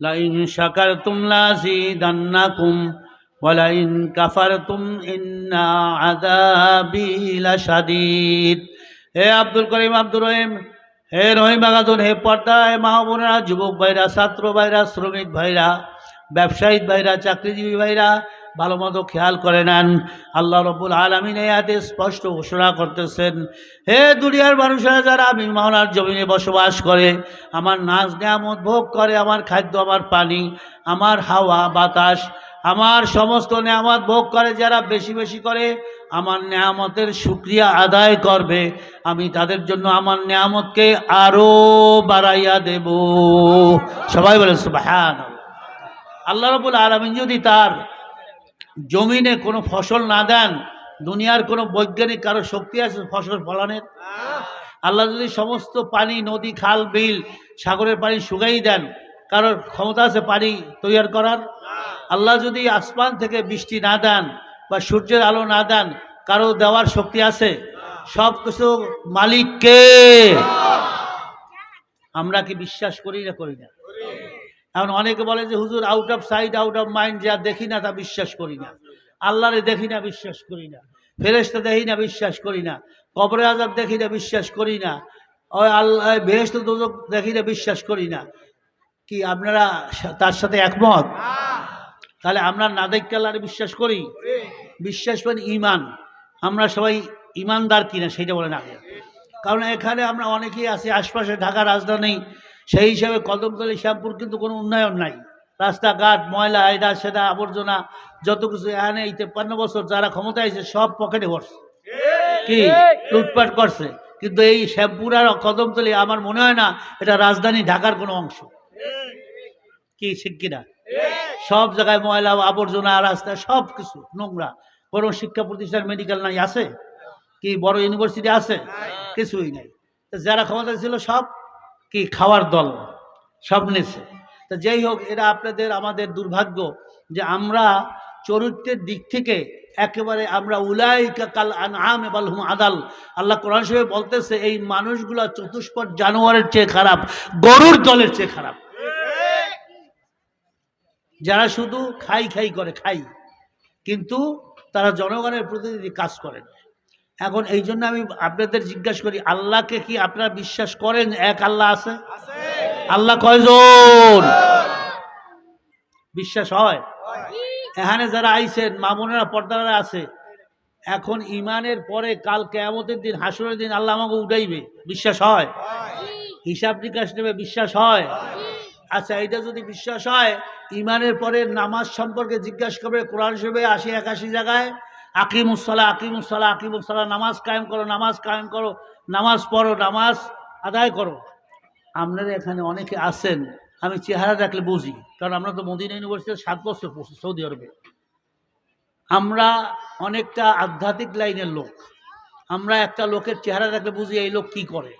Line কুম লাযীদান্নাকুম ওয়ালাইন কাফারতুম ইন্না আদাবিলা সাদিত হে আব্দুল করিম আব্দুর রহিম, হে রহিম বাগাদুর হে পর্দা হে মা যুবক ভাইরা, ছাত্র ভাইরা, শ্রমিক ভাইরা ব্যবসায়িক ভাইরা, চাকরিজীবী ভাইরা ভালো মতো খেয়াল করে নেন। আল্লাহ রব্বুল আলমিন এই হাতে স্পষ্ট ঘোষণা করতেছেন, হে দুনিয়ার মানুষেরা যারা আমি মাওলার জমিনে বসবাস করে, আমার নাচ নিয়ামত ভোগ করে, আমার খাদ্য, আমার পানি, আমার হাওয়া, বাতাস, আমার সমস্ত নিয়ামত ভোগ করে, যারা বেশি বেশি করে আমার নিয়ামতের শুক্রিয়া আদায় করবে, আমি তাদের জন্য আমার নিয়ামতকে আরও বাড়াইয়া দেব। সবাই বলে সুবাহান আল্লাহ রবুল আলমিন যদি তার জমিনে কোনো ফসল না দেন, দুনিয়ার কোনো বৈজ্ঞানিক কারও শক্তি আছে ফসল ফলানের? আল্লাহ যদি সমস্ত পানি, নদী, খাল, বিল, সাগরের পানি শুকাই দেন, কারোর ক্ষমতা আছে পানি তৈরি করার? আল্লাহ যদি আসমান থেকে বৃষ্টি না দেন বা সূর্যের আলো না দেন, কারও দেওয়ার শক্তি আছে? সব কিছু মালিককে। আমরা কি বিশ্বাস করি না করি না? এখন অনেকে বলে যে, হুজুর out of sight out of mind যা দেখি না তা বিশ্বাস করি না। আল্লাহরে দেখি না, বিশ্বাস করি না। ফেরেস্তা দেখি না, বিশ্বাস করি না। কবরে আজাব দেখি না, বিশ্বাস করি না। ওই আল্লাহ বেহেস্ত দোজক দেখি না, বিশ্বাস করি না। কি আপনারা তার সাথে একমত? তাহলে আমরা না দেখতে বিশ্বাস করি? বিশ্বাস মানে ইমান আমরা সবাই ইমানদার কিনা, সেটা বলে না কারণ এখানে আমরা অনেকেই আছি, আশপাশে ঢাকা রাজধানী সেই হিসাবে কদমতলি শ্যামপুর কিন্তু কোনো উন্নয়ন নাই। রাস্তাঘাট ময়লা এটা সেটা আবর্জনা যত কিছু এখানে এই তেপ্পান্ন বছর যারা ক্ষমতায় আছে সব পকেটে ভরছে। কি? লুটপাট করছে। কিন্তু এই শ্যামপুর আর কদমতলি আমার মনে হয় না এটা রাজধানী ঢাকার কোনো অংশ। কি ঠিক কিনা? সব জায়গায় ময়লা আবর্জনা রাস্তা সব কিছু নোংরা। কোনো শিক্ষা প্রতিষ্ঠান মেডিকেল নাই আছে? কি বড় ইউনিভার্সিটি আছে? কিছুই নাই। যারা ক্ষমতা ছিল সব কি খাওয়ার দল, সব নেছে। তো যাই হোক, এরা আপনাদের, আমাদের দুর্ভাগ্য যে আমরা চরিত্রের দিক থেকে একেবারে আমরা উলাই কাল আনআম বালহুম আদাল। আল্লাহ কোরআন সাহেব বলতেছে, এই মানুষগুলা চতুষ্পদ জানোয়ারের চেয়ে খারাপ, গরুর দলের চেয়ে খারাপ। যারা শুধু খাই খাই করে, খাই। কিন্তু তারা জনগণের প্রতিনিধি কাজ করেন। এখন এই জন্য আমি আপনাদের জিজ্ঞাসা করি, আল্লাহকে কি আপনারা বিশ্বাস করেন এক আল্লাহ আছে? আল্লাহ কয়জন? বিশ্বাস হয়? এখানে যারা আইছেন, মামুনেরা পর্দারা আছে, এখন ইমানের পরে কাল কেয়ামতের দিন, হাসরের দিন আল্লাহ আমাকে উঠাইবে। বিশ্বাস হয়? হিসাব নিকাশ নেবে, বিশ্বাস হয়? আচ্ছা এটা যদি বিশ্বাস হয় ইমানের পরে নামাজ সম্পর্কে জিজ্ঞাসা করবে, কোরআন শরীফে আশি একাশি জায়গায় আকিমুসলা আকিমুসলা আকিমুসলা নামাজ কায়েম করো, নামাজ কায়েম করো, নামাজ পড়ো, নামাজ আদায় করো। আপনারা এখানে অনেকে আছেন, আমি চেহারা দেখলে বুঝি, কারণ আমরা তো মদিনা ইউনিভার্সিটিতে সাত বছর পড়ছি, সৌদি আরবে। আমরা অনেকটা আধ্যাত্মিক লাইনের লোক। আমরা একটা লোকের চেহারা দেখলে বুঝি এই লোক কি করে।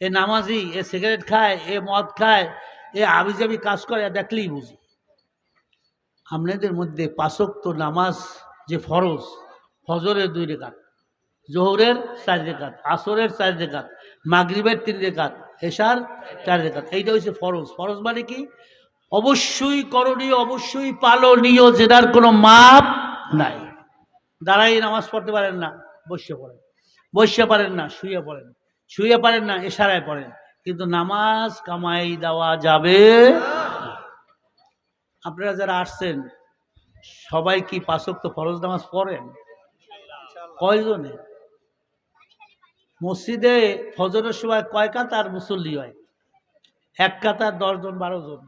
এ নামাজি, এ সিগারেট খায়, এ মদ খায়, এ আবিজাবি কাজ করে দেখলেই বুঝি। আপনাদের মধ্যে পাশক্ত নামাজ যে ফরজ, ফজরের দুই রেখাত, জোহরের চার রেখাত, আসরের চার রেখাত, মাগরিবের তিন রেখাত, এশার চার রেখাত, এইটা হচ্ছে ফরজ। ফরজ মানে কি? অবশ্যই করণীয়, অবশ্যই পালনীয়, যেটার কোনো মাপ নাই। দাঁড়াই নামাজ পড়তে পারেন না বসে পড়েন। বসে পারেন না শুয়ে পড়েন। শুয়ে পারেন না, এশারায় পড়েন। কিন্তু নামাজ কামাই দেওয়া যাবে আপনারা যারা আসছেন সবাই কি পাঁচক্ত ফরজ নামাজ পড়েন? কয়জনে? মসজিদে ফজরের সময় কয় কাতার মুসল্লি হয়? এক কাতার দশজন বারো জন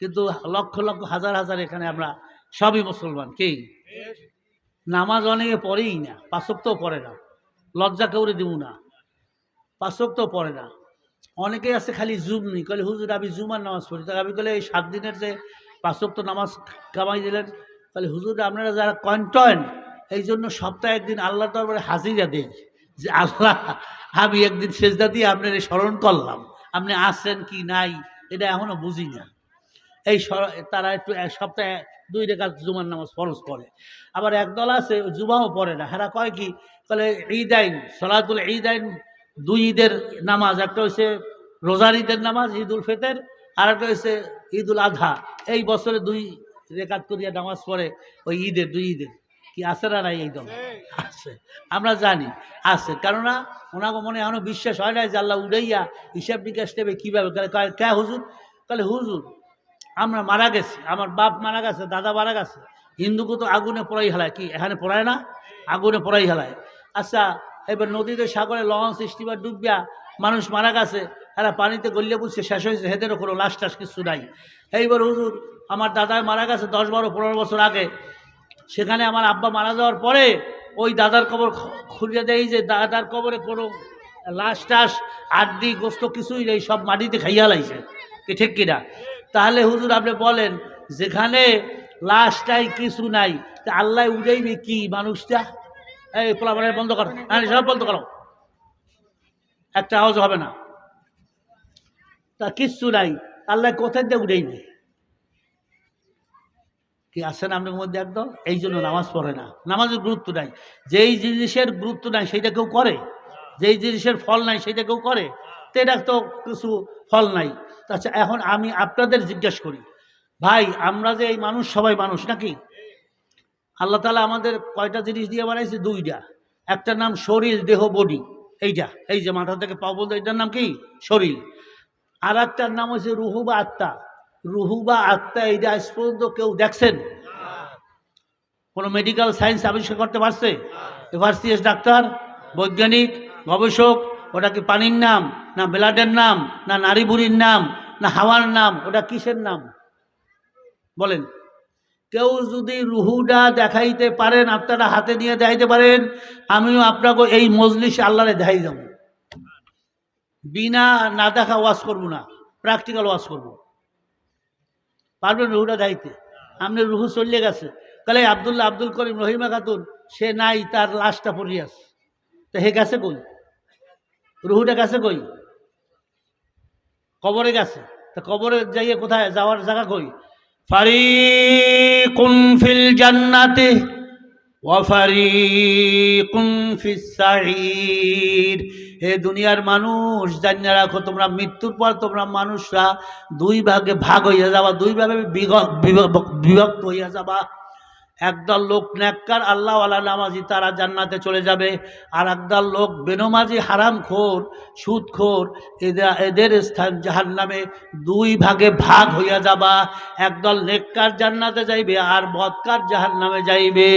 কিন্তু লক্ষ লক্ষ, হাজার হাজার এখানে আমরা সবই মুসলমান, কি? নামাজ অনেকে পড়েই না পাঁচক্তও পড়ে না। লজ্জা কেউরে দিব না। পাঁচক্তও পড়ে না। অনেকেই আছে খালি জুম নি কলে হুজুর, আমি জুমার নামাজ পড়ি। তাহলে আমি কলে এই সাত দিনের যে পাঁচক্ত নামাজ কামাই দিলেন তাহলে হুজুর, আপনারা যারা কন্টয়েন এই জন্য সপ্তাহে একদিন আল্লাহ দরবারে হাজিরা দেই যে, আল্লাহ, আমি একদিন সেজদা দিয়ে আপনার স্মরণ করলাম। আপনি আসছেন কি নাই, এটা এখনও বুঝি না। এই তারা একটু এক সপ্তাহে দুই রেখা জুমার নামাজ ফরজ পড়ে। আবার একদল আছে, জুমাও পড়ে না। হেরা কয় কি, তাহলে ঈদ আইন, সলাতুল ঈদ আইন, দুই ঈদের নামাজ, একটা হচ্ছে রোজার ঈদের নামাজ ঈদ উল ফিতর আর একটা হচ্ছে ঈদুল আধা। এই বছরে দুই রেখাত করিয়া নামাজ পড়ে ওই ঈদের, দুই ঈদের। কি আছে না নাই এই আছে। আমরা জানি, আছে। কেননা ওনাকে মনে এখনও বিশ্বাস হয় না যে আল্লাহ উড়াইয়া হিসাব নিকাশ নেবে কীভাবে? কে হুজুর? তাহলে হুজুর, আমরা মারা গেছি, আমার বাপ মারা গেছে, দাদা মারা গেছে। হিন্দুকে তো আগুনে পড়াই হেলায়। কি, এখানে পড়ায় না? আগুনে পড়াই হেলায়। আচ্ছা এবার নদীতে সাগরে লঞ্চ স্টিমার ডুবিয়া মানুষ মারা গেছে এরা পানিতে গলিয়ে বুঝছে শেষ হয়েছে হেদেরও কোনো লাশ টাস কিছু নাই। এইবার হুজুর, আমার দাদা মারা গেছে দশ বারো পনেরো বছর আগে। সেখানে আমার আব্বা মারা যাওয়ার পরে ওই দাদার কবর খুঁজে দেয় যে, দাদার কবরে কোনো লাশ টাস, আড্ডি, গোস্ত কিছুই নেই, সব মাটিতে খাইয়া লাইছে। কি ঠিক কিনা? তাহলে হুজুর আপনি বলেন, যেখানে লাশটাই কিছু নাই, তা আল্লাহ উড়াইবে কি মানুষটা? এই পোলাপানের বন্ধ করো। হ্যাঁ সব বন্ধ করো। একটা আওয়াজ হবে না। তা কিচ্ছু নাই। আল্লাহ কোথায় দিয়ে উড়াইবে কি আছেন আপনার মধ্যে একদম? এই জন্য নামাজ পড়ে না। নামাজের গুরুত্ব নাই। যেই জিনিসের গুরুত্ব নাই সেইটা কেউ করে? যেই জিনিসের ফল নাই সেইটা কেউ করে? তো এটা তো কিছু ফল নাই। আচ্ছা এখন আমি আপনাদের জিজ্ঞেস করি, ভাই, আমরা যে এই মানুষ, সবাই মানুষ নাকি? আল্লাহ তালা আমাদের কয়টা জিনিস দিয়ে বানাইছে? দুইটা। একটার নাম শরীর, দেহ বডি এইটা। এই যে মাথা থেকে পাও বলতে, এটার নাম কি? শরীর। আর একটার নাম হচ্ছে রুহু বা আত্মা। রুহু বা আত্মা এইটা আজ পর্যন্ত কেউ দেখছেন? কোনো মেডিকেল সায়েন্স আবিষ্কার করতে পারছে? এভারসিএস ডাক্তার, বৈজ্ঞানিক, গবেষক, ওটা কি পানির নাম, না ব্লাডের নাম, না নারী বুড়ির নাম, না হাওয়ার নাম, ওটা কিসের নাম? বলেন। কেউ যদি রুহুটা দেখাইতে পারেন আত্মাটা হাতে নিয়ে দেখাইতে পারেন, আমিও আপনাকে এই মজলিসে আল্লাহরে দেখাই যাব। বিনা না দেখা ওয়াশ করব না প্র্যাকটিক্যাল ওয়াশ করব। পারবেন রুহুটা দেখাইতে? আপনি রুহু চলে গেছে। তাহলে আবদুল্লাহ আব্দুল করিম রহিমা খাতুন, সে নাই, তার লাশটা পড়ে আছে। তা হে গেছে কই? রুহুটা গেছে কই? কবরে গেছে। তা কবরে যাইয়ে কোথায়? যাওয়ার জায়গা কই? ফারিকুন ফিল জান্নাতে ওয়াফারিকুন ফিস সাঈর হে দুনিয়ার মানুষ, জানিয়ে রাখো তোমরা মৃত্যুর পর তোমরা মানুষরা দুই ভাগে ভাগ হইয়া যাবা। দুই ভাগে বিভক্ত হইয়া যাবা। একদল লোক নেককার, আল্লাহওয়ালা নামাজি, তারা জান্নাতে চলে যাবে। আর একদল লোক বেনমাজি, হারামখোর, সুদখোর, এদের এদের স্থান জাহান নামে দুই ভাগে ভাগ হইয়া যাবা। একদল নেককার জান্নাতে যাইবে আর বদকার জাহান নামে যাইবে।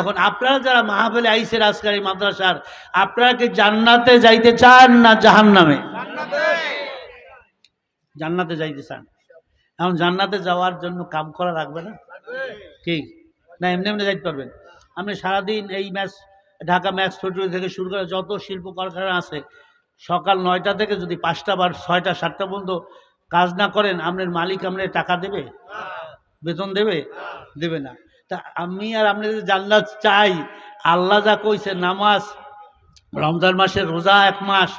এখন আপনারা যারা মাহফিলে আইসের আজকার এই মাদ্রাসার, আপনারা কি জান্নাতে যাইতে চান না জাহান নামে জান্নাতে যাইতে চান। এখন জান্নাতে যাওয়ার জন্য কাম করা লাগবে না? কি না, এমনি এমনি যাইতে পারবেন। আপনি সারাদিন এই ম্যাচ, ঢাকা ম্যাচ ফ্যাক্টরি থেকে শুরু করে যত শিল্প কারখানা আছে, সকাল নয়টা থেকে যদি পাঁচটা বা ছয়টা, সাতটা পর্যন্ত কাজ না করেন, আপনার মালিক আপনার টাকা দেবে? বেতন দেবে? দেবে না। তা আমি আর আপনি যদি জান্নাত চাই, আল্লাহ যা কইছে নামাজ, রমজান মাসের রোজা এক মাস,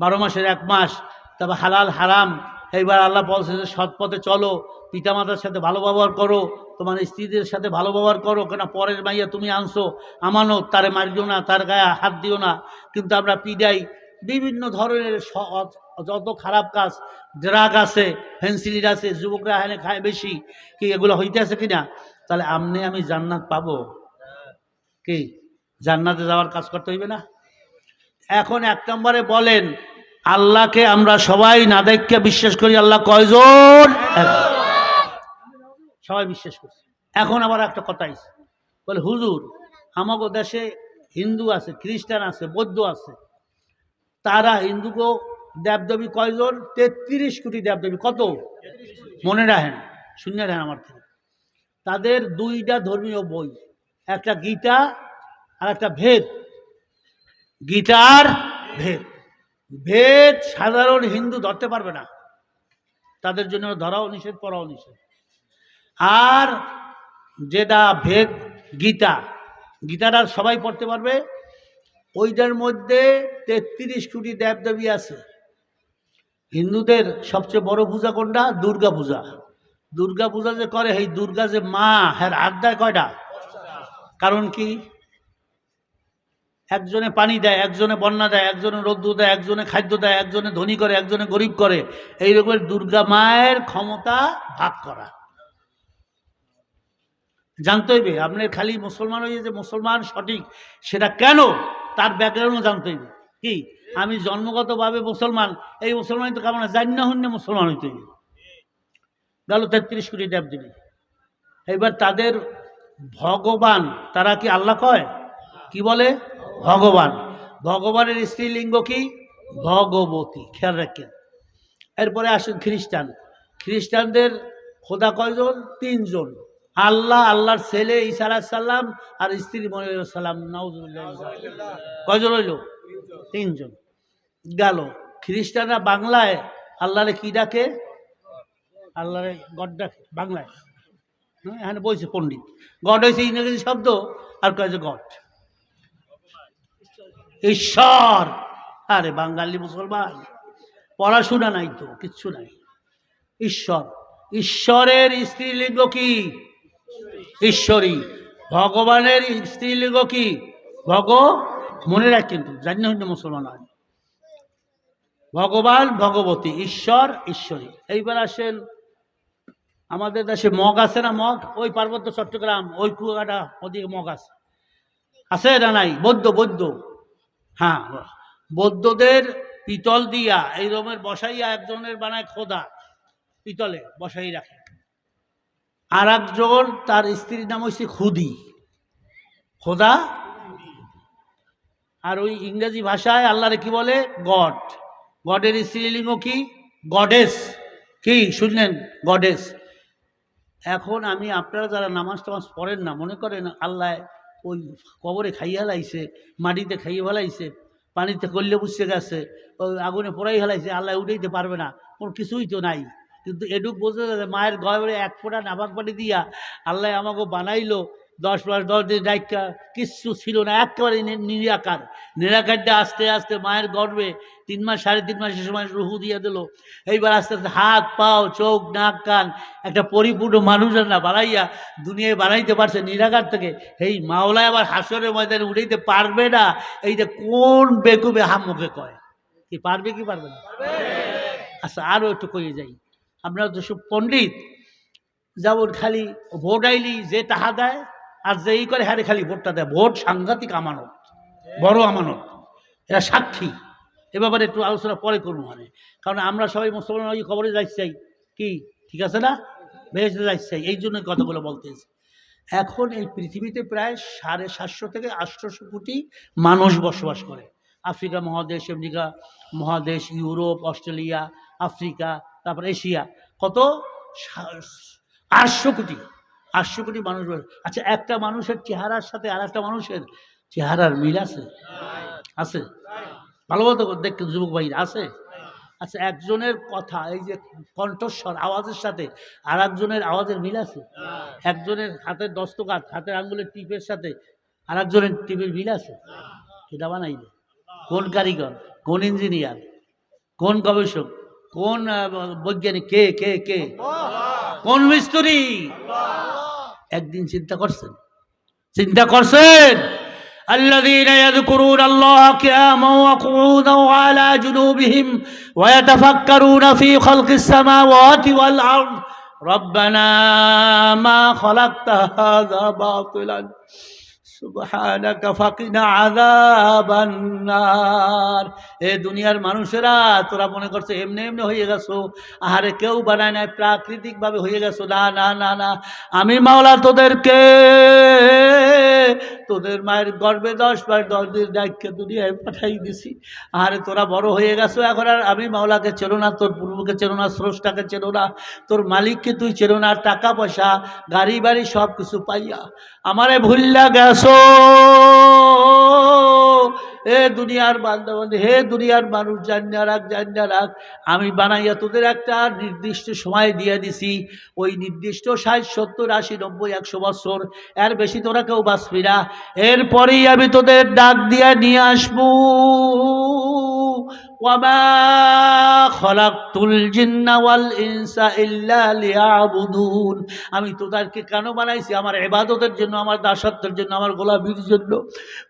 বারো মাসের এক মাস তারপর হালাল, হারাম এইবার আল্লাহ বলছে যে সৎ পথে চলো, পিতামাতার সাথে ভালো ব্যবহার করো, তোমার স্ত্রীদের সাথে ভালো ব্যবহার করো, কেন পরের মাইয়া তুমি আনছো, আমানত, তারে মারিও না, তার গায়ে হাত দিও না। কিন্তু আমরা পিডাই, বিভিন্ন ধরনের যত খারাপ কাজ, ড্রাগ আছে ফেন্সিলির আছে, যুবকরা এখানে খায় বেশি, কি এগুলো হইতে আছে কিনা? তাহলে আমনে আমি জান্নাত পাবো। কি? জান্নাতে যাওয়ার কাজ করতে হইবে না? এখন এক নম্বরে বলেন আল্লাহকে আমরা সবাই না দেখে বিশ্বাস করি, আল্লাহ কয়জন? সবাই বিশ্বাস করছে। এখন আবার একটা কথা আছে বলে, হুজুর, আমাগো দেশে হিন্দু আছে, খ্রিস্টান আছে, বৌদ্ধ আছে। তারা হিন্দুকেও দেবদেবী কয়জন? তেত্রিশ কোটি দেবদেবী। কত? মনে রাখেন, শুনে রাখেন আমার থেকে। তাদের দুইটা ধর্মীয় বই, একটা গীতা আর একটা ভেদ। গীতার ভেদ। ভেদ সাধারণ হিন্দু ধরতে পারবে না। তাদের জন্য ধরাও নিষেধ পড়াও নিষেধ। আর যেটা ভেদ গীতা, গীতাটা সবাই পড়তে পারবে। ওইটার মধ্যে তেত্রিশ কোটি দেবদেবী আছে। হিন্দুদের সবচেয়ে বড় পূজা কোনটা? দুর্গা পূজা। দুর্গা পূজা যে করে এই দুর্গা যে মা হ্যাঁ আড্ডায় কয়টা? কারণ কি? একজনে পানি দেয়, একজনে বন্যা দেয়, একজনে রৌদ্র দেয়, একজনে খাদ্য দেয়, একজনে ধনী করে, একজনে গরিব করে, এই রকমের দুর্গা মায়ের ক্ষমতা ভাগ করা। জানতে হইবে আপনার খালি মুসলমান হয়ে যে মুসলমান সঠিক, সেটা কেন? তার ব্যাকগ্রাউন্ডও জানতে হইবে। কি? আমি জন্মগতভাবে মুসলমান, এই মুসলমান তো কেমন জানি না হইলে মুসলমান হইতে হইবে। গেল তেত্রিশ কোটি দেবদেবী এবার তাদের ভগবান, তারা কি আল্লাহ কয়? কি বলে? ভগবান। ভগবানের স্ত্রীলিঙ্গ কি? ভগবতী। খেয়াল রাখেন। এরপরে আসুন খ্রিস্টান। খ্রিস্টানদের খোদা কয়জন? তিনজন। আল্লাহ, আল্লাহর ছেলে ঈসা সাল্লাম আর স্ত্রী মনে সাল্লাম কয়জন হইল? তিনজন। গেল। খ্রিস্টানরা বাংলায় আল্লাহরে কি ডাকে? আল্লাহরে গড ডাকে, বাংলায়। হ্যাঁ এখানে বলছে পণ্ডিত। গড হয়েছে ইংরেজি শব্দ আর কয়েছে গড। ঈশ্বর। আরে বাঙালি মুসলমান, পড়াশোনা নাই তো, কিচ্ছু নাই। ঈশ্বর, ঈশ্বরের স্ত্রীলিঙ্গ কি? ঈশ্বরী। ভগবানের স্ত্রীলিঙ্গ কি? ভগ, মনে রাখ কিন্তু জানি না মুসলমান হয়। ভগবান, ভগবতী, ঈশ্বর, ঈশ্বরী। এইবার আসেন, আমাদের দেশে মগ আছে না মগ? ওই পার্বত্য চট্টগ্রাম, ওই কুয়াকাটা ওদিকে মগ আছে। আছে না নাই? বৌদ্ধ বৌদ্ধ। হ্যাঁ বৌদ্ধদের পিতল দিয়া, এই রকমের বসাইয়া একজনের বানায় খোদা, পিতলে বসাই রাখে। আর একজন তার স্ত্রীর নাম হচ্ছে খুদি। খোদা? আর ওই ইংরেজি ভাষায় আল্লাহরে কি বলে? গড। গডের স্ত্রীলিঙ্গ কি? গডেস। কি? শুনলেন? গডেস। এখন আমি, আপনারা যারা নামাজ টামাজ পড়েন না, মনে করেন আল্লাহ ওই কবরে খাইয়া লাইছে, মাটিতে খাইয়ে ফেলাইছে, পানিতে করলে বুঝতে গেছে ওই আগুনে পড়াই ফেলাইছে, আল্লাহ উঠাইতে পারবে না, কোনো কিছুই তো নাই। কিন্তু এটুক যাচ্ছে মায়ের গয়রে এক ফোঁটা নাবাক পানি দিয়া আল্লাহ আমাকে বানাইলো দশ মাস, দশ দিন ডাইকা কিচ্ছু ছিল না, একেবারে নিরাকার। নিরাকারটা আস্তে আস্তে মায়ের গর্বে তিন মাস, সাড়ে তিন মাসের সময় রুহু দিয়ে দিল। এইবার আস্তে আস্তে হাত, পাও, চোখ, নাক, কান, একটা পরিপূর্ণ মানুষের না বাড়াইয়া দুনিয়ায় বানাইতে পারছে নিরাকার থেকে। এই মাওলায় আবার হাসরের ময়দানে উঠাইতে পারবে না, এইটা কোন বেকুবে মুখে কয়? কি পারবে কি পারবে না? আচ্ছা আরও একটু কয়ে যাই। আমরা তো সব পণ্ডিত, যেমন খালি ভোট আইলি, যে তাহা দেয় আর যেই করে হ্যারে খালি ভোটটা দেয়, ভোট সাংঘাতিক আমানত, বড় আমানত। এরা সাক্ষী। এ ব্যাপারে একটু আলোচনা পরে করব মানে। কারণ আমরা সবাই মুসলমান, ওই খবরে যাইতে চাই কি? ঠিক আছে না? বেহেসতে যাইতে চাই এই জন্য কথাগুলো বলতেছি। এখন এই পৃথিবীতে প্রায় সাড়ে সাতশো থেকে আটশোশো কোটি মানুষ বসবাস করে। আফ্রিকা মহাদেশ, আমেরিকা মহাদেশ, ইউরোপ, অস্ট্রেলিয়া, আফ্রিকা, তারপর এশিয়া। কত? আটশো কোটি। আটশো কোটি মানুষ আচ্ছা একটা মানুষের চেহারার সাথে আর একটা মানুষের চেহারার মিল আছে? আছে? ভালো মতো দেখতে যুবক ভাই আছে? আচ্ছা একজনের কথা, এই যে কণ্ঠস্বর আওয়াজের সাথে আর একজনের আওয়াজের মিল আছে? একজনের হাতের দস্তকাত, হাতের আঙ্গুলের টিপের সাথে আর একজনের টিপের মিল আছে? এটা বানাইলে কোন কারিগর, কোন ইঞ্জিনিয়ার, কোন গবেষক, কোন বৈজ্ঞানিক, কে কে কে? কোন মিস্ত্রি? একদিন চিন্তা করছেন চিন্তা করছেন الذين يذكرون الله قياما وقعودا وعلى جنوبهم ويتفكرون في خلق السماوات والأرض ربنا ما خلقت هذا باطلا এ দুনিয়ার মানুষেরা, তোরা মনে করছ এমনি এমনি হয়ে গেছো? আহারে, কেউ বানায় নাই, প্রাকৃতিকভাবে হয়ে গেছো। না না না না। আমি মাওলা তোদেরকে, তোদের মায়ের গর্বে দশ বার দশ দিন ডাককে দুনিয়ায় পাঠাই দিছি। আরে তোরা বড় হয়ে গেছো এখন আর আমি মাওলাকে চেনো না, তোর পূর্বকে চেনো না, স্রষ্টাকে চেনো না, তোর মালিককে তুই চেনো না, টাকা পয়সা, গাড়ি বাড়ি সব কিছু পাইয়া। আমারে ভুল্লা গেছো? এ দুনিয়ার বান্ধবান্ধব হে দুনিয়ার মানুষ, জানিয়া রাখ জানিয়া রাখ, আমি বানাইয়া তোদের একটা নির্দিষ্ট সময় দিয়ে দিছি। ওই নির্দিষ্ট ষাট, সত্তর, আশি, নব্বই, একশো বছর, এর বেশি তোরা কেউ বাঁচবি না। এরপরেই আমি তোদের ডাক দিয়া নিয়ে আসব। আমি তোদেরকে কেন বানাইছি? আমার এবাদতের জন্য, আমার দাসত্বের জন্য, আমার গোলাপির জন্য।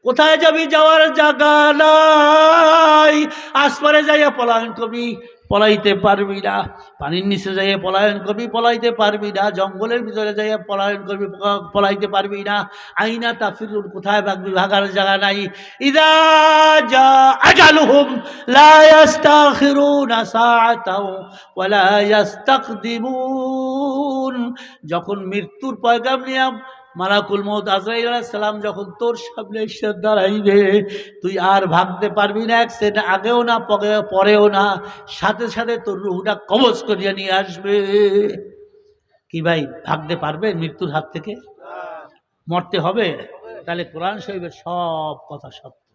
কোথায় যাবি যাওয়ার জায়গা নাই? আসপারে যাইয়া পলায়ন করবি। পলাইতে পারবি না। পানির নিচে যাইয়া পলায়ন করবি, পলাইতে পারবি না। জঙ্গলের ভিতরে যাইয়া পলায়ন করবি পলাইতে পারবি না। আইনা তাফিরুন কোথায় ভাগবি ভাগার জায়গা নাই। ইদা যখন মৃত্যুর পয়গাম নিয়ে মালাকুল মৌত আজরাইল সালাম যখন তোর সামনে এসে দাঁড়াইবে, তুই আর ভাগতে পারবি না, এক সেকেন্ড আগেও না, পগে- পরেও না, সাথে সাথে তোর রুহটা কবজ করিয়া নিয়ে আসবে। কি ভাই ভাগতে পারবে মৃত্যুর হাত থেকে? মরতে হবে? তাহলে কোরআন শরীফের সব কথা সত্য।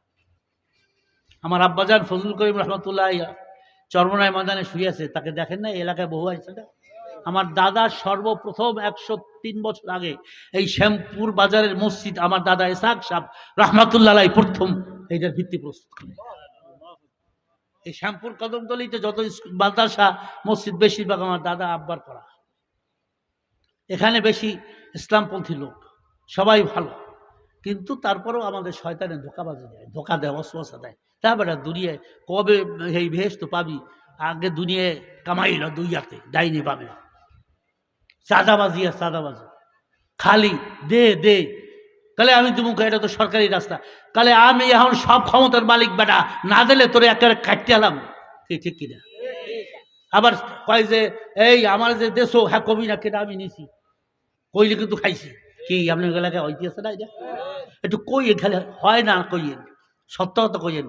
আমার আব্বাজান ফজলুল করিম রহমতুল্লাহ চর্মনায় ময়দানে শুয়েছে তাকে দেখেন না এলাকায় বহু আছে আমার দাদা সর্বপ্রথম একশো তিন বছর আগে এই শ্যামপুর বাজারের মসজিদ আমার দাদা এসাক সাহ রহমাতুল্লাহ প্রথম এইটার ভিত্তি প্রস্তুত এই শ্যামপুর কদমতলিতে যত মাদ্রাসা, মসজিদ বেশিরভাগ আমার দাদা আব্বার করা। এখানে বেশি ইসলামপন্থী লোক, সবাই ভালো। কিন্তু তারপরেও আমাদের শয়তানে ধোকাবাজি দেয়, ধোকা দেয় অশ্বাসা দেয়। তারপরে দুনিয়ায় কবে এই ভেস তো পাবি? আগে দুনিয়ায় কামাই না দুই হাতে, ডাইনি পাবে। চাঁদাবাজি আর চাঁদাবাজি। খালি, দে দে। কালে আমি তুমি এটা তো সরকারি রাস্তা। কালে আমি এখন সব ক্ষমতার মালিক বেটা, না দিলে তোরে একেবারে কাটতে আলাম কি ঠিক কিনা? আবার কয় যে, এই আমার যে দেশ হ্যাঁ কবি না কেটা আমি নিছি। কইলে কিন্তু খাইছি। কি, আপনার এলাকায় ঐতি আছে না এটা? একটু কই এখানে, হয় না কইয়েন। সত্য কথা কইয়েন।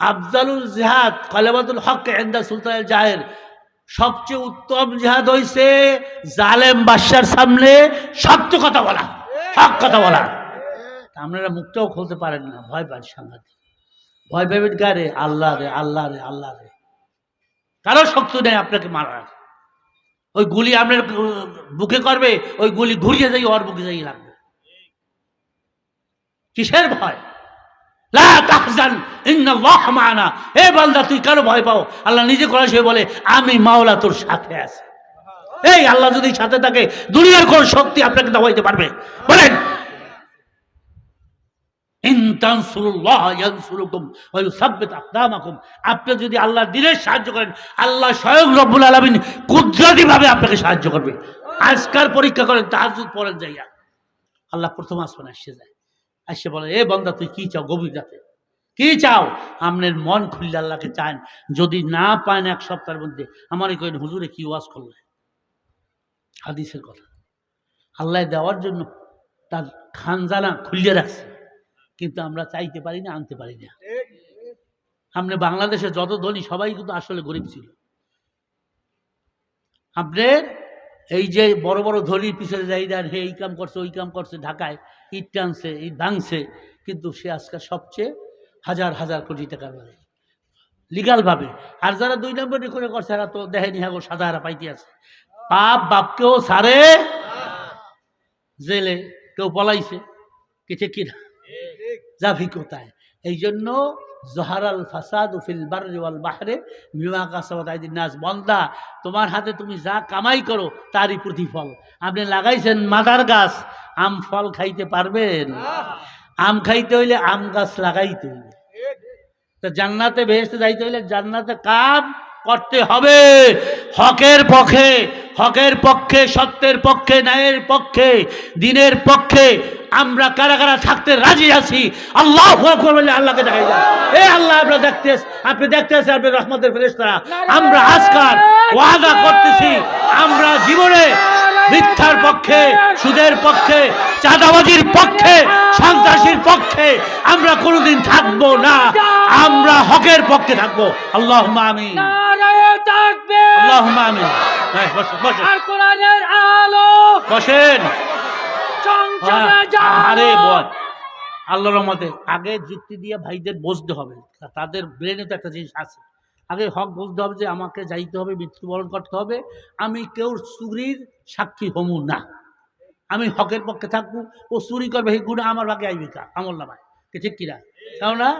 আফজালুল জেহাদ কলেবাদুল হক এন্দা সুলতান জাহের সবচেয়ে উত্তম জিহাদ হইছে জালেম বাদশার সামনে সত্য কথা বলা, হক কথা বলা। আপনারা মুখটাও খুলতে পারেন না, ভয় পান সাংঘাতিক। ভয় পাবেন গারে আল্লাহ রে আল্লাহ রে আল্লাহ রে। কারও শক্তি নেই আপনাকে মারার। ওই গুলি আপনার বুকে করবে, ওই গুলি ঘুরিয়ে যাই, ওর বুকে যাই লাগবে। কিসের ভয়? আল্লাহ আমি মাওলা তোর সাথে আছি। এই আল্লাহ যদি সাথে থাকে, দুনিয়ার কোন শক্তি আপনাকে দাবাইতে পারবে? বলেন। আপনি যদি আল্লাহর দিনের সাহায্য করেন, আল্লাহ স্বয়ং রব্বুল আলামিন কুদরতিভাবে আপনাকে সাহায্য করবে। আজকার পরীক্ষা করেন, তাহাজ্জুদ পড়েন যাইয়া। আল্লাহ প্রথম আসমানে আসছে যায়। আসছে বলে, এ বন্দা, তুই কি চাও? গভীর রাতে। কি চাও? আপনার মন খুললে আল্লাহকে চান যদি না পান এক সপ্তাহের মধ্যে আমারই কইন, হুজুরে, কি ওয়াজ করলে? হাদিসের কথা। আল্লাহ দেওয়ার জন্য তার খানজানা খুলিয়ে রাখছে। কিন্তু আমরা চাইতে পারি না, আনতে পারি না। আপনি বাংলাদেশে যত ধনী, সবাই কিন্তু আসলে গরিব ছিল। আপনার এই যে বড় বড় ধনীর পিছনে যাই দেন হে এই কাম করছে ওই কাম করছে ঢাকায় ইট টানছে ইট ভাঙছে কিন্তু সে আজকাল সবচেয়ে হাজার হাজার কোটি টাকার মালিক। লিগালভাবে আর যারা দুই নম্বর করে করছে এরা তো দেখেনি হ্যাঁ গো সাদা হারা পাইতে আছে। বাপ বাপকেও সারে জেলে কেউ পলাইছে কিছু কিনা। যাবি কোথায় এই জন্য জহারাল ফাসাদ ফিল বাররি ওয়াল বাহরে বিমা কাসাবাত আইদিন নাস বন্দা তোমার হাতে তুমি যা কামাই করো তারই প্রতিফল। আপনি লাগাইছেন মাদার গাছ আম ফল খাইতে পারবেন। আম খাইতে হইলে আম গাছ লাগাইতে হইলে তা জান্নাতে ভেসতে যাইতে হইলে জান্নাতে কাম করতে হবে। হকের পক্ষে হকের পক্ষে, সত্যের পক্ষে, ন্যায়ের পক্ষে, দিনের পক্ষে আমরা কারা কারা থাকতে রাজি আছি, আল্লাহ বলে আল্লাহকে দেখাই যায়। এ আল্লাহ আমরা দেখতে আপনি দেখতে আছেন আপনি রহমতের ফেরেস্তারা আমরা আজকাল ওয়াদা করতেছি, আমরা জীবনে মিথ্যার পক্ষে সুদের পক্ষে চাঁদাবাজির পক্ষে সন্ত্রাসীর পক্ষে আমরা কোনোদিন থাকব না। আমরা হকের পক্ষে থাকব। আল্লাহ তাকবীর। আল্লাহ বসেন আর বল। আল্লাহর রহমতে আগে যুক্তি দিয়ে ভাইদের বুঝতে হবে। তাদের ব্রেনে তো একটা জিনিস আছে। আগে হক বুঝতে হবে যে আমাকে যাইতে হবে মৃত্যুবরণ করতে হবে। আমি কেউ চুরির সাক্ষী হমু না। আমি হকের পক্ষে থাকব, ও চুরি করবে, সেই গুণে আমার ভাগে আইবে কা? আমল নামায় ঠিক কিনা? কেননা,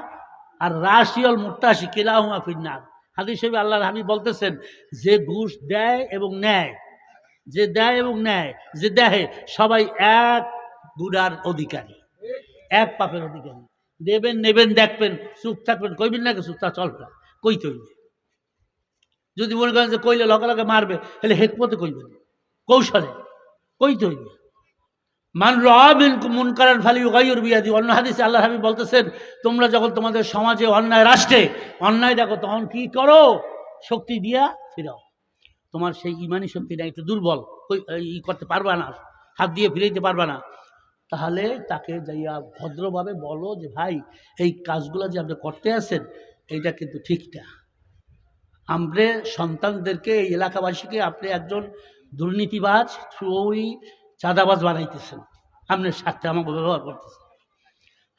আর রাশিয়াল মুত্তাসি কিলাহুমা ফিন্নার। হাদিস হিসেবে আল্লাহর হাবিব বলতেছেন, যে ঘুষ দেয় এবং নেয়, যে দেয় এবং নেয়, যে দেয় সবাই এক গুড়ার অধিকারী, এক পাপের অধিকারী। দেবেন, নেবেন, দেখবেন, চুপ থাকবেন, কইবেন না কিছু তা চলবে কই হইবে যদি মনে করেন যে কইলে লগে লগে মারবে, তাহলে হেকমতে কইবেন কৌশলে কইতে হইবে মান রবিন মুন কারান ফালি গাইয়ুর বিয়াদি। অন্য হাদিসে আল্লাহ হাবিব বলতেছেন, তোমরা যখন তোমাদের সমাজে অন্যায় রাষ্ট্রে অন্যায় দেখো, তখন কি করো? শক্তি দিয়া ফিরাও। তোমার সেই ইমানি শক্তিটা একটু দুর্বল, কই- ই করতে পারবা না, হাত দিয়ে ফিরাইতে পারবা না। তাহলে তাকে যাইয়া ভদ্রভাবে বলো যে, ভাই, এই কাজগুলো যে আপনি করতে আছেন, এইটা কিন্তু ঠিকটা আমরা সন্তানদেরকে, এই এলাকাবাসীকে আপনি একজন দুর্নীতিবাজ ওই চাঁদাবাজ বানাইতেছেন। আপনার স্বার্থে আমাকে ব্যবহার করতেছেন।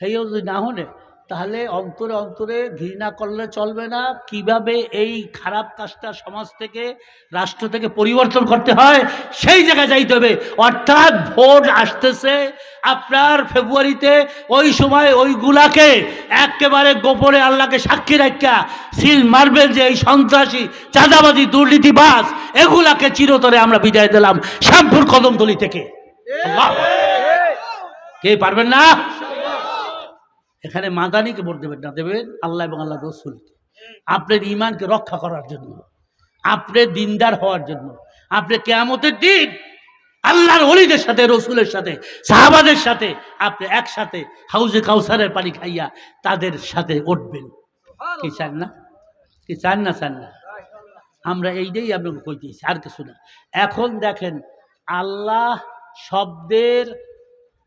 সেইও যদি না হলে তাহলে অন্তরে অন্তরে ঘৃণা করলে চলবে না। কীভাবে এই খারাপ কাজটা সমাজ থেকে রাষ্ট্র থেকে পরিবর্তন করতে হয় সেই জায়গায় যাইতে হবে। অর্থাৎ ভোট আসতেছে আপনার ফেব্রুয়ারিতে ওই সময় ওইগুলাকে একেবারে গোপনে আল্লাহকে সাক্ষী রাখা সিল মারবেন যে এই সন্ত্রাসী চাঁদাবাজি দুর্নীতিবাজ এগুলাকে চিরতরে আমরা বিদায় দিলাম। শ্যামপুর কদমতলি থেকে। কে পারবেন না? এখানে মাদানিকে ভোট দেবেন না, দেবেন আল্লাহ এবং আল্লাহ রসুলকে। আপনার ইমানকে রক্ষা করার জন্য আপনি দিনদার হওয়ার জন্য, আপনি কেয়ামতের দিন আল্লাহর অলিদের সাথে, রসুলের সাথে, সাহাবাদের সাথে, আপনি একসাথে হাউজে কাউসারের পানি খাইয়া তাদের সাথে উঠবেন। কি চান না? কি চান না চান না? আমরা এইটাই আপনাকে কই দিয়েছি আর কিছু না। এখন দেখেন, আল্লাহ শব্দের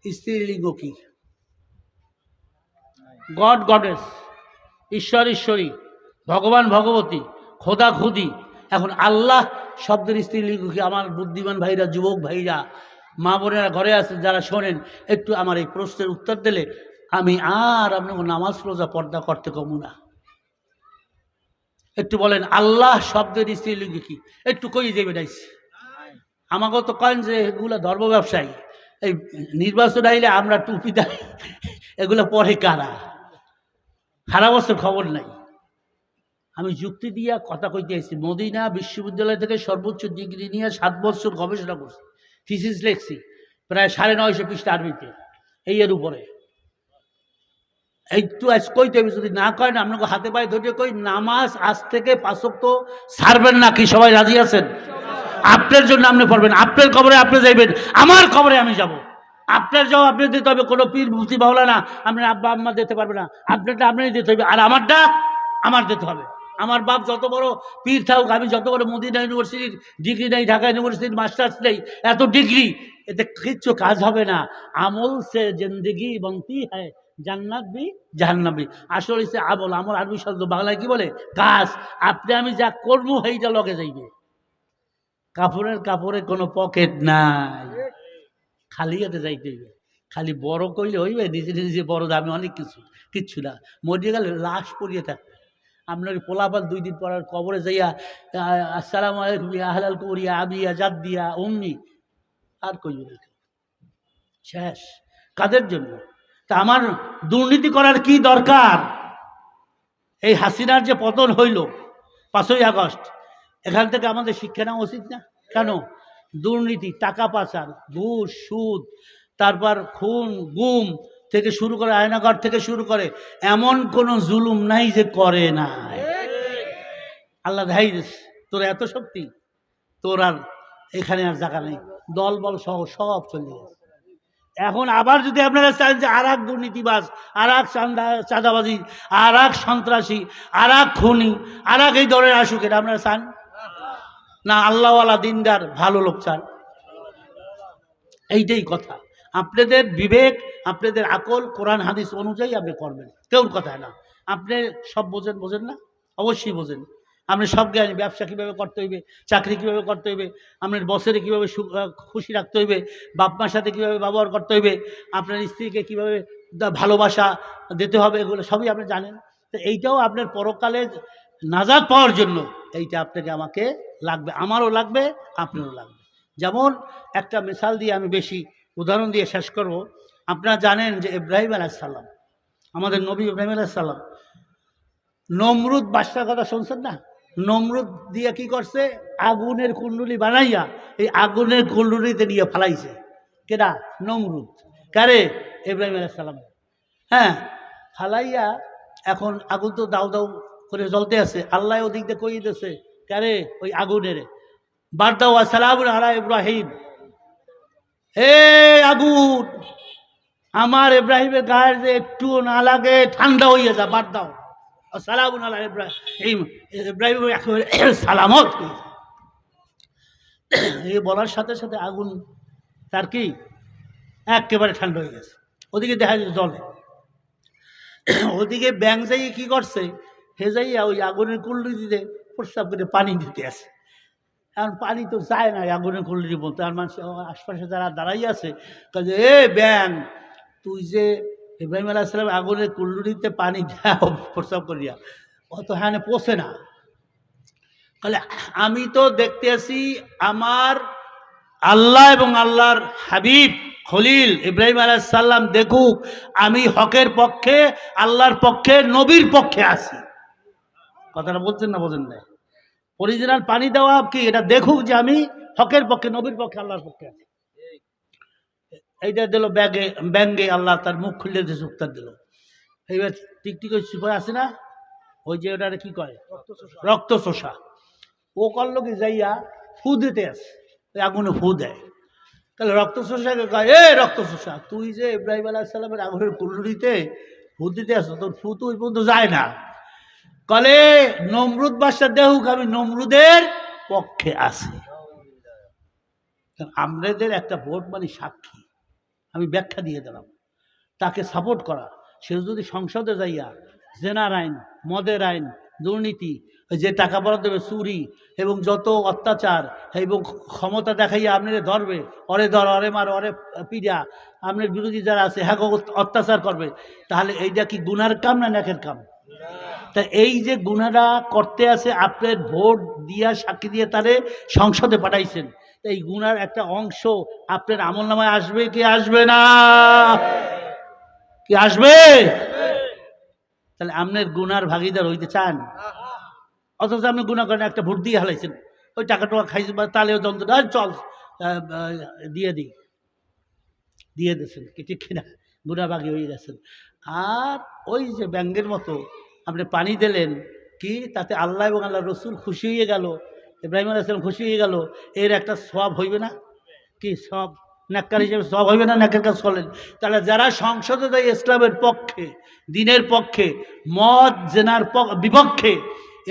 স্ত্রীলিঙ্গ কি? গড গডেস ঈশ্বর, ঈশ্বরী, ভগবান, ভগবতী, খোদা, খুদি। এখন আল্লাহ শব্দের স্ত্রীলিঙ্গ কি আমার বুদ্ধিমান ভাইরা, যুবক ভাইরা, মা বোনেরা ঘরে আছেন যারা শোনেন, একটু আমার এই প্রশ্নের উত্তর দিলে আমি আর আপনাকে নামাজ রোজা পর্দা করতে কমু না। একটু বলেন, আল্লাহ শব্দের স্ত্রীলিঙ্গ কি? একটু কই দেবে ডাইছে আমাকে তো কয়েন যে এগুলো ধর্ম ব্যবসায়ী এই নির্বাচন আইলে আমরা টুপি দেয় এগুলো পরে কারা? সারা বছর খবর নাই। আমি যুক্তি দিয়া কথা কইতে আইছি, মদিনা বিশ্ববিদ্যালয় থেকে সর্বোচ্চ ডিগ্রি নিয়ে সাত বছর গবেষণা করছি থিসিস লেখছি, প্রায় সাড়ে নয়শো পৃষ্ঠা আরবিতে, এই এর উপরে। একটু আজ কইতে হবে, যদি না কয় না, আপনাকে হাতে পায়ে ধরে কই, নামাজ আজ থেকে পাঁচক তো ছাড়বেন না কি, সবাই রাজি আছেন? আপনার জন্য আপনি পড়বেন, আপনার কবরে আপনি যাইবেন, আমার কবরে আমি যাব। আপনার আপনি দিতে হবে, কোনো পীর, মুফতি না আপনার আব্বা, আম্মা দিতে পারবে না। আপনারটা আপনারই দিতে হবে, আর আমারটা আমার দিতে হবে। আমার বাপ যত বড় পীর থাকুক, আমি যত বড় মদিনা ইউনিভার্সিটির ডিগ্রি নেই, ঢাকা ইউনিভার্সিটির মাস্টার্স নেই, এত ডিগ্রি, এতে কিচ্ছু কাজ হবে না। আমল সে জিন্দগি বনতি হয়? জান্নাত বি জাহান্নাবি আসলে সে আমল আমল আরবি শব্দ, বাংলায় কি বলে? কাজ। আপনি, আমি যা করব, সেইটা লগে যাইবে। কাপড়ের কাপড়ে কোনো পকেট নাই। খালি হাতে যাইতে হইবে। খালি বড় কইলে হইবে, নিজে নিজে বড় দামি অনেক কিছু, কিচ্ছু না। মরিয়ে গেলে লাশ পড়িয়ে থাকবে। আপনার পোলাপাল দুই দিন পর কবরে যাইয়া আসসালাম আলাইকুম আহলাল করিয়া আবিয়া জাদ দিয়া অমনি আর কইবে না শেষ। কাদের জন্য? তা আমার দুর্নীতি করার কি দরকার? এই হাসিনার যে পতন হইল পাঁচই আগস্ট, এখান থেকে আমাদের শিক্ষা নেওয়া উচিত না? কেন? দুর্নীতি, টাকা পাচার, ঘুষ, সুদ, তারপর খুন, গুম থেকে শুরু করে, আয়নাঘর থেকে শুরু করে, এমন কোনো জুলুম নাই যে করে না আল্লাহ দেখাই তোর এত শক্তি, তোর আর এখানে আর জায়গা নেই। দল, বল সহ সব চলে গেছে। এখন আবার যদি আপনারা চান যে আর এক দুর্নীতিবাজ আর এক চাঁদাবাজি আর এক সন্ত্রাসী আর এক খুনি আর এক এই দলের আসুক, এটা আপনারা চান? না আল্লাহওয়ালা দিনদার ভালো লোক চান। এইটাই কথা। আপনাদের বিবেক, আপনাদের আকল, কোরআন, হাদিস অনুযায়ী আপনি করবেন। কেউ কথা না। আপনি সব বোঝেন বোঝেন না? অবশ্যই বোঝেন। আপনি সব জ্ঞানী, ব্যবসা কীভাবে করতে হইবে, চাকরি কীভাবে করতে হইবে, আপনার বসের কীভাবে খুশি রাখতে হইবে, বাপ মার সাথে কীভাবে ব্যবহার করতে হইবে, আপনার স্ত্রীকে কীভাবে ভালোবাসা দিতে হবে, এগুলো সবই আপনি জানেন। তো এইটাও আপনার পরকালে নাজাদ পাওয়ার জন্য এইটা আপনাকে আমাকে লাগবে, আমারও লাগবে, আপনারও লাগবে। যেমন একটা মিসাল দিয়ে আমি বেশি উদাহরণ দিয়ে শেষ করব। আপনারা জানেন যে ইব্রাহিম আলাইসাল্লাম আমাদের নবী ইব্রাহিম আলাইসাল্লাম নমরুদ বাদশার কথা শুনছেন না? নমরুদ দিয়ে কি করছে? আগুনের কুণ্ডুলি বানাইয়া এই আগুনের কুণ্ডুলিতে নিয়ে ফালাইছে। কেডা? নমরুদ। কারে? ইব্রাহিম আলাইহিস সালাম হ্যাঁ ফালাইয়া এখন আগুন তো দাউ দাউ করে জ্বলতে আছে। আল্লাহ ওদিক দিয়ে কই দিতেছে? কারে? ওই আগুনের। বার দাও সালাম আলা ইব্রাহিম। হে আগুন! আমার ইব্রাহিমের গায়ের যে একটু না লাগে, ঠান্ডা হইয়া যা, বাদ দাও। সালাম আলা ইব্রাহিম। ইব্রাহিম সালামত এই বলার সাথে সাথে আগুন তার কি? একেবারে ঠান্ডা হয়ে গেছে। ওদিকে দেখা যাচ্ছে জলে। ওদিকে ব্যাং যাইয়ে কি করছে? হে যাইয়া ওই আগুনের কুল্লি দিতে প্রস্তাব করে পানি দিতে আছে। এখন পানি তো যায় না আগুনের কুল্লি বলতে আর মানুষ আশপাশে যারা দাঁড়াই আছে কাজে এ ব্যাং, তুই যে ইব্রাহিম আলাহ সালাম আগুনের কুল্লুরিতে পানি দাও প্রস্তাব করিয়া। অত হ্যাঁ পোষে না। তাহলে আমি তো দেখতে আছি আমার আল্লাহ এবং আল্লাহর হাবিব, খলিল ইব্রাহিম আলাইসাল্লাম দেখুক, আমি হকের পক্ষে, আল্লাহর পক্ষে, নবীর পক্ষে আছি। কথাটা বলছেন না বোঝেন না অরিজিনাল পানি দেওয়া কি এটা দেখুক যে আমি হকের পক্ষে, নবীর পক্ষে, আল্লাহর পক্ষে আছি? এইটা দিল ব্যাগে, ব্যাঙ্গে আল্লাহ তার মুখ খুলে দিয়েছে, উত্তর দিল। এইবার টিকটিক ওই সুপার আছে না? ওই যে ওটা কি করে রক্ত শোষা ও করল কি, যাইয়া ফু দিতে আছে। ওই আগুনে ফু দেয়। তাহলে রক্ত শোষাকে কয়, এ রক্ত শোষা তুই যে ইব্রাহিম আলাহ সাল্লামের আগুনের কুল্লুরিতে ফু দিতে আসো তোর ফু তো ওই পর্যন্ত যায় না। কলে নমরুদ বাদশাহ দেহুক আমি নমরুদের পক্ষে আছি। আমাদের একটা ভোট মানে সাক্ষী। আমি ব্যাখ্যা দিয়ে দিলাম। তাকে সাপোর্ট করা। সে যদি সংসদে যাইয়া জেনার আইন, মদের আইন, দুর্নীতি যে টাকা বরাদ্দ দেবে চুরি এবং যত অত্যাচার এবং ক্ষমতা দেখাইয়া আপনার ধরবে, অরে ধর, অরে মার, অরে পিড়া আপনার বিরোধী যারা আছে হ্যাঁ অত্যাচার করবে, তাহলে এইটা কি গুনার কাম না নাকের কাম? তা এই যে গুনারা করতে আছে আপনার ভোট দিয়া সাক্ষী দিয়ে তারে সংসদে পাঠাইছেন। এই গুনার একটা অংশ আপনার আমল নামায় আসবে কি আসবে না? কি আসবে? তাহলে আপনার গুনার ভাগিদার হইতে চান? অথচ আপনি গুণা করেন, একটা ভোট দিয়ে হালাইছেন। ওই টাকা টাকা খাইছে তালেও যন্ত্র আর চল দিয়ে দিই। দিয়ে দিয়েছেন, কি ঠিক কিনা? গুণাভাগি হয়ে গেছেন। আর ওই যে ব্যাঙ্গের মতো আপনি পানি দিলেন, কি? তাতে আল্লাহ এবং আল্লাহ রসুল খুশি হয়ে গেল, ইব্রাহিম আলাইসালাম খুশি হয়ে গেল, এর একটা সব হইবে না? কি সব নাক্কার হিসেবে সব হইবে না? নাকের কাজ করলেন। তাহলে যারা সংসদে দেয় ইসলামের পক্ষে, দিনের পক্ষে, মদ জেনার বিপক্ষে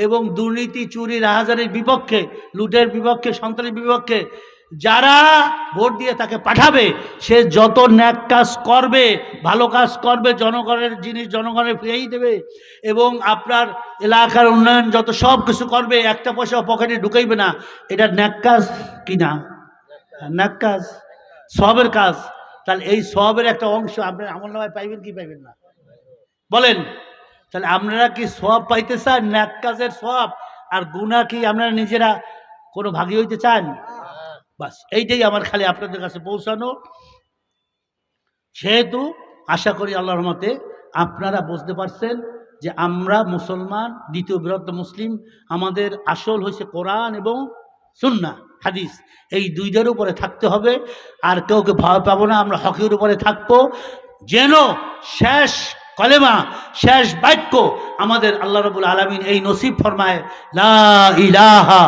এবং দুর্নীতি, চুরি, রাহাজারির বিপক্ষে, লুটের বিপক্ষে, সন্ত্রাসের বিপক্ষে যারা ভোট দিয়ে তাকে পাঠাবে, সে যত ন্যাক কাজ করবে, ভালো কাজ করবে, জনগণের জিনিস জনগণের ফিরেই দেবে এবং আপনার এলাকার উন্নয়ন যত সব কিছু করবে, একটা পয়সা পকেটে ঢুকাইবে না, এটা ন্যাক কাজ কি না? ন্যাক কাজ, সবের কাজ। তাহলে এই সবের একটা অংশ আপনার আমল নামায় পাইবেন কি পাইবেন না? বলেন, তাহলে আপনারা কি সব পাইতে চান? ন্যাক কাজের সব? আর গুণা কি আপনারা নিজেরা কোনো ভাগী হইতে চান? বাস, এইটাই আমার খালি আপনাদের কাছে পৌঁছানো। সেহেতু আশা করি আল্লাহর রহমতে আপনারা বুঝতে পারছেন যে আমরা মুসলমান, দ্বিতীয় বৃহত্তম মুসলিম, আমাদের আসল হয়েছে কোরআন এবং সুন্না হাদিস। এই দুইটার উপরে থাকতে হবে, আর কেউকে ভয় পাবো না, আমরা হকের উপরে থাকব। যেন শেষ কলেমা, শেষ বাক্য আমাদের আল্লাহ রবুল আলমিন এই নসিব ফরমায়, লা ইলাহা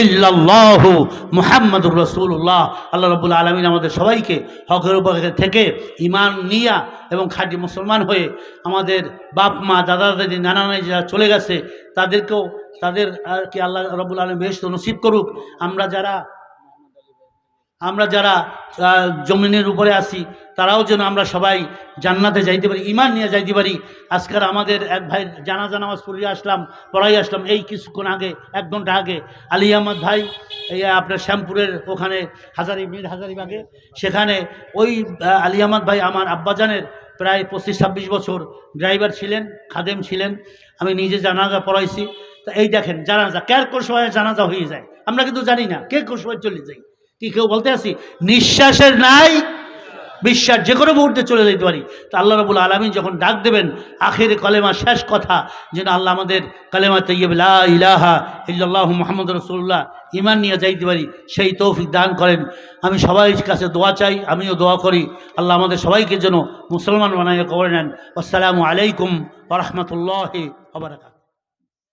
ইল্লাল্লাহু মুহাম্মাদুর রসুল্লাহ আল্লাহ রবুল আলমিন আমাদের সবাইকে হকের উপরে থেকে ইমান নিয়া এবং খাঁটি মুসলমান হয়ে আমাদের বাপ, মা দাদা দাদি নানা নানি যারা চলে গেছে, তাদেরকেও, তাদের আর কি আল্লাহ রবুল আলম বেশ নসিব করুক। আমরা যারা আমরা যারা জমিনের উপরে আছি, তারাও যেন আমরা সবাই জান্নাতে যাইতে পারি ইমান নিয়ে যাইতে পারি। আজকের আমাদের এক ভাই জানাজা নামাজ পড়িয়ে আসলাম, পড়াই আসলাম, এই কিছুক্ষণ আগে, এক ঘণ্টা আগে। আলী আহমদ ভাই, এই আপনার শ্যামপুরের ওখানে, হাজারি, মির হাজারিবাগে সেখানে ওই আলী আহমদ ভাই আমার আব্বাজানের প্রায় পঁচিশ, ছাব্বিশ বছর ড্রাইভার ছিলেন, খাদেম ছিলেন। আমি নিজে জানাজা পড়াইছি। তা এই দেখেন, জানাজা, কেয়ার কোন সময় জানাজা হয়ে যায়? আমরা কিন্তু জানি না, কে কোন সময় চলে যাই কি কেউ বলতে আসি? নিঃশ্বাসের নাই, বিশ্বাস যে কোনো মুহূর্তে চলে যেতে পারি। তা আল্লাহ রবুল আলমিন যখন ডাক দেবেন, আখের কলেমা শেষ কথা, যেন আল্লাহ আমাদের কালেমা তৈয়ব লা ইলাহা মোহাম্মদ রসুল্লাহ ইমান নিয়ে যাইতে পারি, সেই তৌফিক দান করেন। আমি সবাই কাছে দোয়া চাই, আমিও দোয়া করি। আল্লাহ আমাদের সবাইকে যেন মুসলমান বানাইয়া কবরে নেন। আসসালামু আলাইকুম ওরহমতুল্লাহ আবরাকাত